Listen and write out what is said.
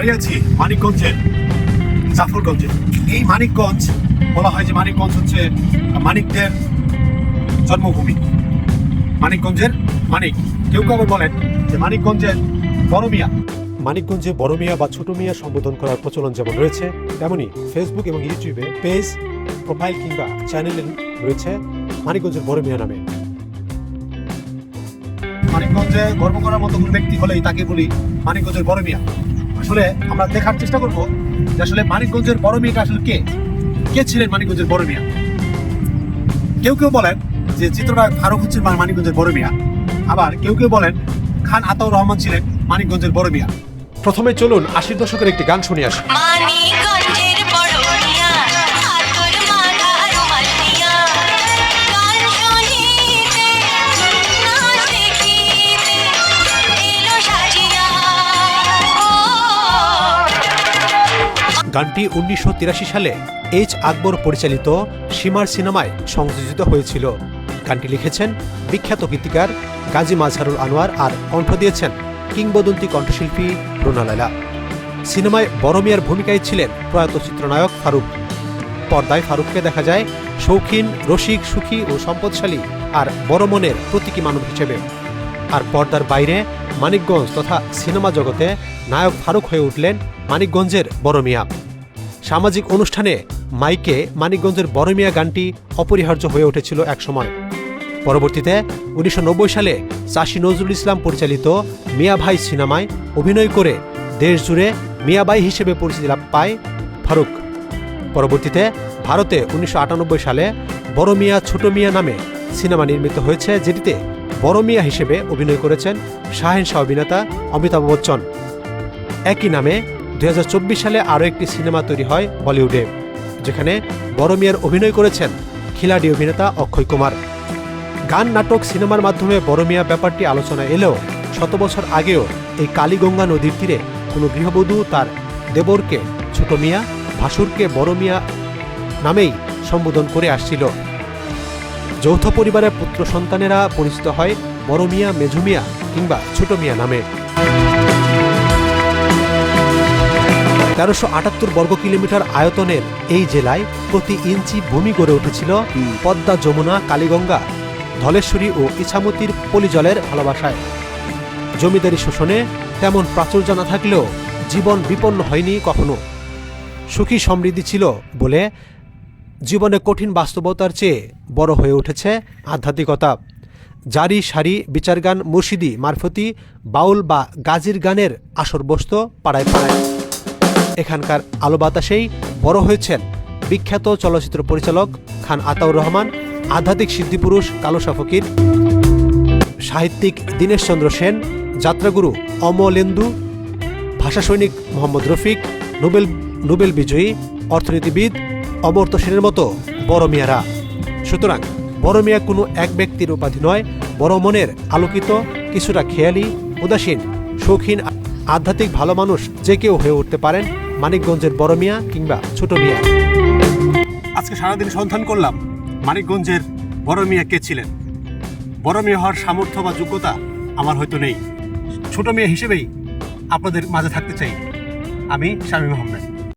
মানিকগঞ্জের জাফরগঞ্জে। এই মানিকগঞ্জ বলা হয় যে মানিকগঞ্জ হচ্ছে মানিকদের জন্মভূমি। মানিকগঞ্জের মানিক। কেউ কেউ বলেন যে মানিকগঞ্জের বড় মিয়া। মানিকগঞ্জে বড় মিয়া বা ছোট মিয়া সম্বোধন করার প্রচলন যেমন রয়েছে তেমনি ফেসবুক এবং ইউটিউবে পেজ প্রোফাইল কিংবা চ্যানেলে রয়েছে মানিকগঞ্জের বড় মিয়া নামে। মানিকগঞ্জে গর্ব করার মতো কোনো ব্যক্তি হলেই তাকে বলি মানিকগঞ্জের বড় মিয়া। আসলে আমরা দেখার চেষ্টা করব যে আসলে মানিকগঞ্জের বড় মিয়াটা আসলে কে? কে ছিলেন মানিকগঞ্জের বড় মিয়া? কেউ কেউ বলেন যে চিত্রনায়ক ফারুক হচ্ছেন মানিকগঞ্জের বড় মিয়া। আবার কেউ কেউ বলেন খান আতাউর রহমান ছিলেন মানিকগঞ্জের বড় মিয়া। প্রথমে চলুন আশির দশকের একটি গান শুনে আসি। গানটি উনিশশো তিরাশি সালে এইচ আকবর পরিচালিত সীমার সিনেমায় সংযোজিত হয়েছিল। গানটি লিখেছেন বিখ্যাত গীতিকার গাজী মাজহারুল আনোয়ার আর কণ্ঠ দিয়েছেন কিংবদন্তি কণ্ঠশিল্পী রুনা লায়লা। সিনেমায় বড় মিয়ার ভূমিকায় ছিলেন প্রয়াত চিত্রনায়ক ফারুক। পর্দায় ফারুককে দেখা যায় শৌখিন, রসিক, সুখী ও সম্পদশালী আর বড় মনের প্রতীকী মানব হিসেবে। আর পর্দার বাইরে মানিকগঞ্জ তথা সিনেমা জগতে নায়ক ফারুক হয়ে উঠলেন মানিকগঞ্জের বড় মিয়া সামাজিক অনুষ্ঠানে মাইকে মানিকগঞ্জের বড় মিয়া গানটি অপরিহার্য হয়ে উঠেছিল একসময়। পরবর্তীতে উনিশশো নব্বই সালে চাষি নজরুল ইসলাম পরিচালিত মিয়াভাই সিনেমায় অভিনয় করে দেশ জুড়ে মিয়াবাই হিসেবে পরিচিতি লাভ পায় ফারুক। পরবর্তীতে ভারতে উনিশশো আটানব্বই সালে বড় মিয়া ছোট মিয়া নামে সিনেমা নির্মিত হয়েছে, যেটিতে বড় মিয়া হিসেবে অভিনয় করেছেন শাহেন শাহ অভিনেতা অমিতাভ বচ্চন। একই নামে দুই হাজার চব্বিশ সালে আরও একটি সিনেমা তৈরি হয় বলিউডে, যেখানে বড় মিয়ার অভিনয় করেছেন খিলাড়ি অভিনেতা অক্ষয় কুমার। গান, নাটক, সিনেমার মাধ্যমে বড় মিয়া ব্যাপারটি আলোচনা এলেও শত বছর আগেও এই কালীগঙ্গা নদীর তীরে কোনো গৃহবধূ তার দেবরকে, ছোট মিয়া, ভাসুরকে বড় মিয়া নামেই সম্বোধন করে আসছিল। যৌথ পরিবারের পুত্র সন্তানেরা পরিচিত হয় বড় মিয়া, মেঝু মিয়া কিংবা ছোট মিয়া নামে। তেরোশো আটাত্তর বর্গ কিলোমিটার আয়তনের এই জেলায় প্রতি ইঞ্চি ভূমি গড়ে উঠেছিল পদ্মা যমুনা কালীগঙ্গা ধলেশ্বরী ও ইছামতির পলিজলের ভালোবাসায়। জমিদারি শোষণে তেমন প্রাচুর্য না থাকলেও জীবন বিপন্ন হয়নি কখনো। সুখী সমৃদ্ধি ছিল বলে জীবনে কঠিন বাস্তবতার চেয়ে বড় হয়ে উঠেছে আধ্যাত্মিকতা। জারি সারি বিচারগান মুর্শিদি মারফতি বাউল বা গাজির গানের আসর বসত পাড়ায় পাড়ায়। এখানকার আলো বাতাসেই বড় হয়েছেন বিখ্যাত চলচ্চিত্র পরিচালক খান আতাউর রহমান, আধ্যাত্মিক সিদ্ধিপুরুষ কালোসা ফকির, সাহিত্যিক দীনেশচন্দ্র সেন, যাত্রাগুরু অমলেন্দু ভাষা সৈনিক মোহাম্মদ রফিক, নোবেল নোবেল বিজয়ী, অর্থনীতিবিদ অমর্ত্য সেনের মতো বড় মিয়ারা। সুতরাং বড় মিয়া কোনো এক ব্যক্তির উপাধি নয়, বড় মনের আলোকিত, কিছুটা খেয়ালি, উদাসীন, শৌখিন আধ্যাত্মিক ভালো মানুষ যে কেউ হয়ে উঠতে পারেন, মানিকগঞ্জের বড় মিয়া কিংবা ছোট মিয়া। আজকে সারাদিন সন্ধান করলাম, মানিকগঞ্জের বড় মিয়া কে ছিলেন। বড় মেয়ে হওয়ার সামর্থ্য বা যোগ্যতা আমার হয়তো নেই। ছোট মেয়ে হিসেবেই আপনাদের মাঝে থাকতে চাই। আমি স্বামী আহমেদ।